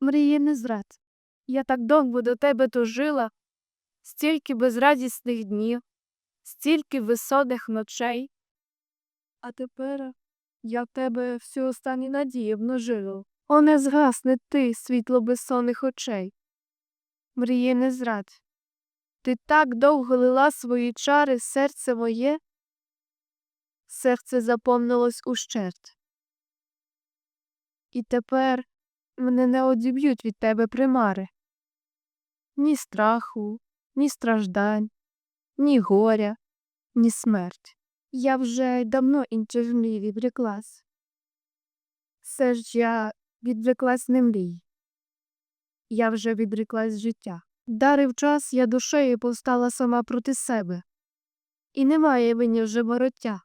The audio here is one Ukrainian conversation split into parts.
Мрії не зрад. Я так довго до тебе тужила, стільки безрадісних днів, стільки високих ночей. А тепер я в тебе всю останні надії множила. О, не згасне ти, світло безсонних очей. Мрії не зрад. Ти так довго лила свої чари серце моє, серце заповнилось ущерть. І тепер мене не одіб'ють від тебе примари. Ні страху, ні страждань, ні горя, ні смерть. Я вже давно інших мрій відреклась. Все ж я відреклась не мрій. Я вже відреклась життя. Дарив час, я душею повстала сама проти себе. І немає мені вже вороття.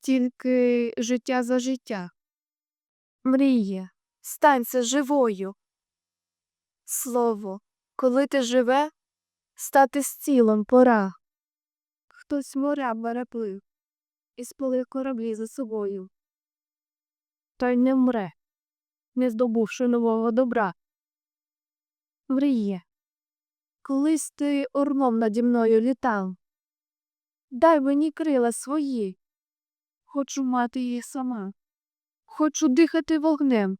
Тільки життя за життя. Мріє, станься живою. Слово, коли ти живе, стати з цілом пора. Хтось моря переплив і спалив кораблі за собою. Той не вмре, не здобувши нового добра. Мріє, колись ти орлом наді мною літав. Дай мені крила свої. Хочу мати її сама. Хочу дихати вогнем.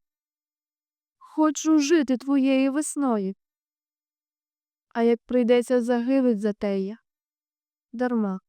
Хочу жити твоєю весною. А як прийдеться загинуть за тея, дарма.